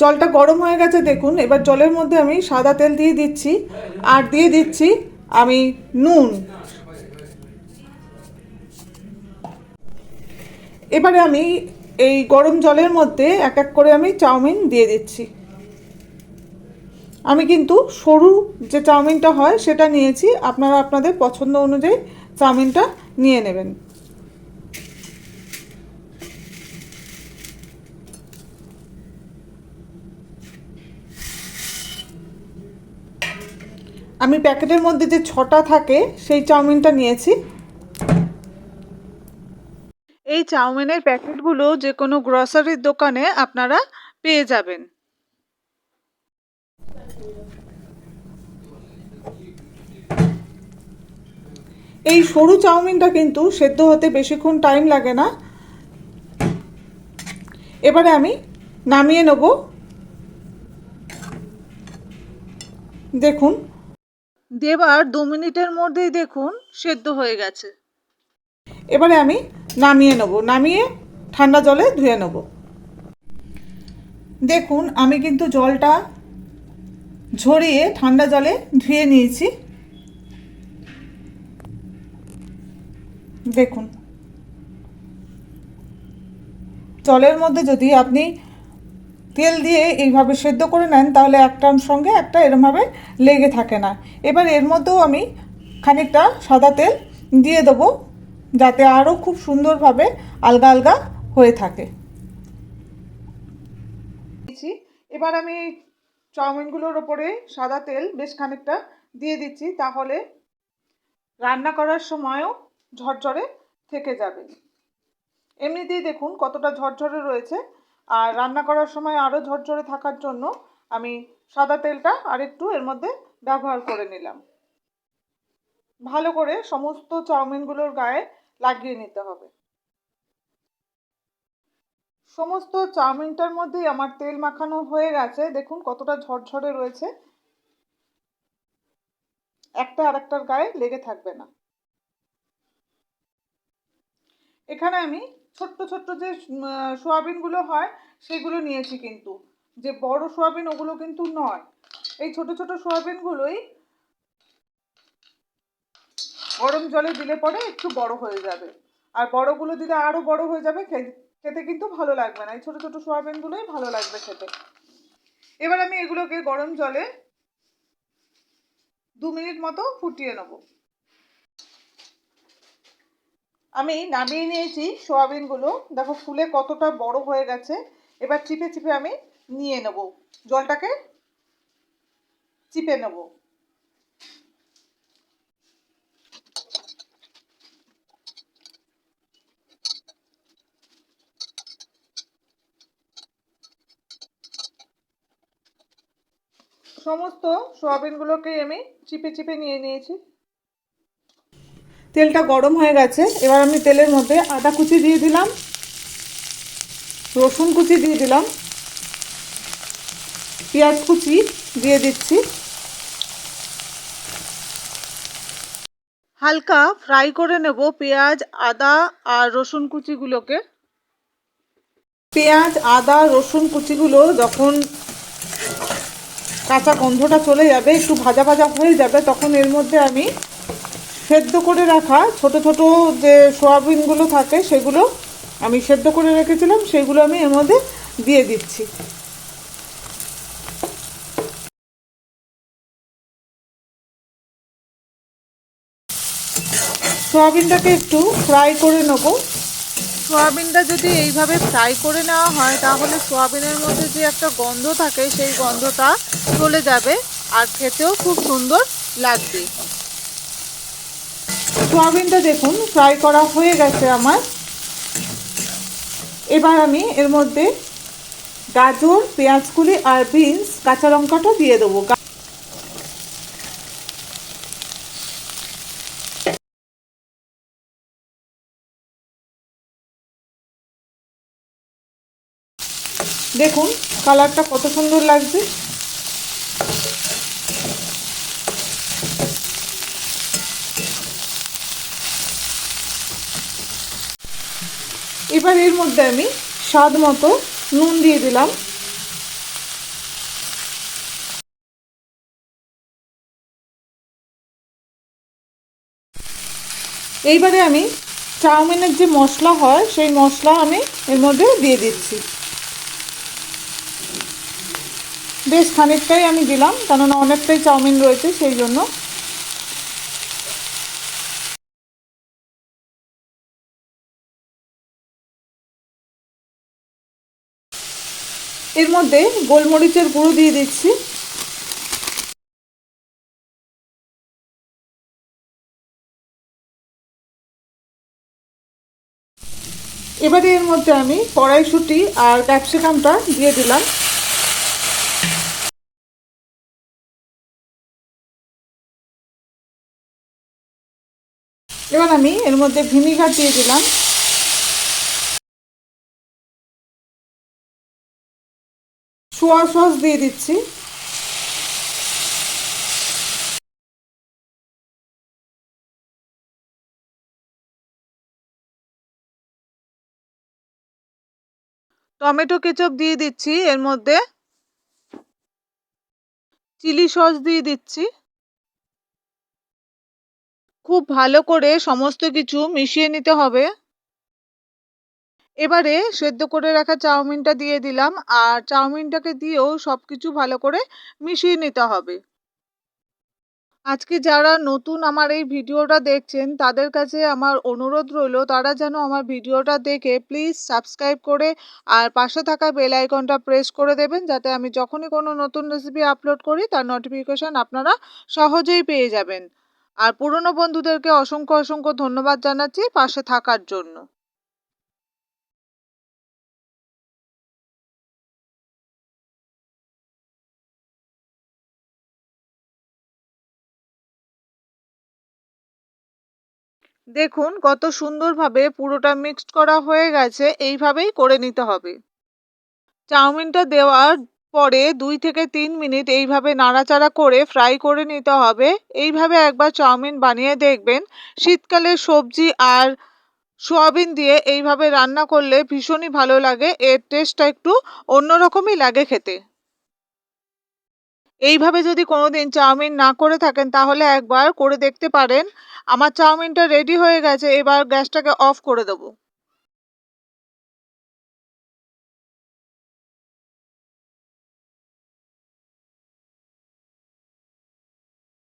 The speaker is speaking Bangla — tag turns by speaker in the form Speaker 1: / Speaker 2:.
Speaker 1: জলটা গরম হয়ে গেছে, দেখুন। এবার জলের মধ্যে আমি সাদা তেল দিয়ে দিচ্ছি। আর দিয়ে দিচ্ছি আমি নুন। এবারে আমি এই গরম জলের মধ্যে এক এক করে আমি চাউমিন দিয়ে দিচ্ছি। আমি কিন্তু সরু যে চাউমিনটা হয়, সেটা নিয়েছি। আপনারা আপনাদের পছন্দ অনুযায়ী চাউমিনটা নিয়ে নেবেন। আমি প্যাকেটের মধ্যে যে ছটা থাকে, সেই চাউমিনটা নিয়েছি। এই চাউমিনের প্যাকেটগুলো যে কোনো গ্রসারির দোকানে আপনারা পেয়ে যাবেন। এই সরু চাউমিনটা কিন্তু সেদ্ধ হতে বেশিক্ষণ টাইম লাগে না। এবারে আমি নামিয়ে নেব। দেখুন দেবার দু মিনিটের মধ্যেই দেখুন সেদ্ধ হয়ে গেছে। এবারে আমি নামিয়ে নেব, নামিয়ে ঠান্ডা জলে ধুয়ে নেব। দেখুন, আমি কিন্তু জলটা ঝরিয়ে ঠান্ডা জলে ধুয়ে নিয়েছি। দেখুন, জলের মধ্যে যদি আপনি তেল দিয়ে এইভাবে সেদ্ধ করে নেন, তাহলে একটার সঙ্গে একটা এরমভাবে লেগে থাকে না। এবার এর মধ্যেও আমি খানিকটা সাদা তেল দিয়ে দেবো, যাতে আরও খুব সুন্দরভাবে আলগা আলগা হয়ে থাকে। এবার আমি চাউমিনগুলোর ওপরে সাদা তেল বেশ খানিকটা দিয়ে দিচ্ছি, তাহলে রান্না করার সময়ও ঝরঝরে থেকে যাবে। এমনিতেই দেখুন কতটা ঝরঝরে রয়েছে। আর রান্না করার সময় আরও ঝরঝরে থাকার জন্য আমি সাদা তেলটা আরেকটু এর মধ্যে ব্যবহার করে নিলাম। ভালো করে সমস্ত চাউমিনগুলোর গায়ে লাগিয়ে নিতে হবে। সমস্ত চাউমিনটার মধ্যেই আমার তেল মাখানো হয়ে গেছে। দেখুন কতটা ঝরঝরে রয়েছে। একটা আরেকটার গায়ে লেগে থাকবে না। এখানে আমি ছোট্ট ছোট্ট যে সোয়াবিনগুলো হয়, সেগুলো নিয়েছি কিন্তু। যে বড় সোয়াবিন ওগুলো কিন্তু নয়। এই ছোট ছোট সোয়াবিনগুলোই গরম জলে দিলে পরে একটু বড় হয়ে যাবে। আর বড়গুলো দিলে আরও বড় হয়ে যাবে খেতে কিন্তু ভালো লাগবে না। এই ছোটো ছোটো সোয়াবিনগুলোই ভালো লাগবে খেতে। এবার আমি এগুলোকে গরম জলে দু মিনিট মতো ফুটিয়ে নেব। আমি নামিয়ে নিয়েছি সোয়াবিনগুলো। দেখো ফুলে কতটা বড় হয়ে গেছে। এবার চিপে চিপে আমি নিয়ে নেব। জলটাকে চিপে নেব। সমস্ত সোয়াবিনগুলোকেই আমি চিপে চিপে নিয়ে নিয়েছি। তেলটা গরম হয়ে গেছে। এবার আমি তেলের মধ্যে আদা কুচি দিয়ে দিলাম। রসুন কুচি দিয়ে দিলাম। পেঁয়াজ কুচি দিয়ে দিচ্ছি। হালকা ফ্রাই করে নেব পেঁয়াজ, আদা আর রসুন কুচিগুলোকে। পেঁয়াজ, আদা, রসুন কুচিগুলো যখন কাঁচা গন্ধটা চলে যাবে, একটু ভাজা ভাজা হয়ে যাবে, তখন এর মধ্যে আমি সেদ্ধ করে রাখা ছোট ছোট যে সোয়াবিনগুলো থাকে, সেগুলো আমি সেদ্ধ করে রেখেছিলাম, সেগুলো আমি এর মধ্যে দিয়ে দিচ্ছি। সোয়াবিনটাকে একটু ফ্রাই করে নেব। সোয়াবিনটা যদি এইভাবে ফ্রাই করে নেওয়া হয়, তাহলে সোয়াবিনের মধ্যে যে একটা গন্ধ থাকে, সেই গন্ধটা চলে যাবে আর খেতেও খুব সুন্দর লাগবে। সোয়াবিনটা দেখুন ফ্রাই করা হয়ে গেছে আমার। এবার আমি এর মধ্যে গাজর, পেঁয়াজকুলি আর বিনস, কাঁচা লঙ্কাটা দিয়ে দেবো। দেখুন কালারটা কত সুন্দর লাগছে। এবার এর মধ্যে আমি স্বাদ মতো নুন দিয়ে দিলাম। এইবারে আমি চাউমিনের যে মশলা হয়, সেই মশলা আমি এর মধ্যে দিয়ে দিচ্ছি। বেশ খানিকটাই আমি দিলাম, কেননা অনেকটাই চাউমিন রয়েছে, সেই জন্য এর মধ্যে গোলমরিচের গুঁড়ো দিয়ে দিচ্ছি। এবারে এর মধ্যে আমি কড়াইশুঁটি আর ক্যাপসিকামটা দিয়ে দিলাম। এবার আমি এর মধ্যে ভিনিগার দিয়ে দিলাম। সোয়া সস দিয়ে দিচ্ছি। টমেটো কেচপ দিয়ে দিচ্ছি, এর মধ্যে চিলি সস দিয়ে দিচ্ছি। খুব ভালো করে সমস্ত কিছু মিশিয়ে নিতে হবে। এবারে সেদ্ধ করে রাখা চাউমিনটা দিয়ে দিলাম আর চাউমিনটাকে দিয়েও সব কিছু ভালো করে মিশিয়ে নিতে হবে। আজকে যারা নতুন আমার এই ভিডিওটা দেখছেন, তাদের কাছে আমার অনুরোধ রইল, তারা যেন আমার ভিডিওটা দেখে প্লিজ সাবস্ক্রাইব করে আর পাশে থাকা বেল আইকনটা প্রেস করে দেবেন, যাতে আমি যখনই কোনো নতুন রেসিপি আপলোড করি, তার নোটিফিকেশান আপনারা সহজেই পেয়ে যাবেন। আর পুরনো বন্ধুদেরকে অসংখ্য অসংখ্য ধন্যবাদ জানাচ্ছি পাশে থাকার জন্য। দেখুন কত সুন্দরভাবে পুরোটা মিক্সড করা হয়ে গেছে, এইভাবেই করে নিতে হবে। চাউমিনটা দেওয়ার পরে দুই থেকে তিন মিনিট এইভাবে নাড়াচাড়া করে ফ্রাই করে নিতে হবে। এইভাবে একবার চাউমিন বানিয়ে দেখবেন, শীতকালে সবজি আর সোয়াবিন দিয়ে এইভাবে রান্না করলে ভীষণই ভালো লাগে, এর টেস্টটা একটু অন্যরকমই লাগে খেতে। এইভাবে যদি কোনোদিন চাউমিন না করে থাকেন, তাহলে একবার করে দেখতে পারেন। আমার চাউমিনটা রেডি হয়ে গেছে এবার গ্যাসটাকে অফ করে দেবো।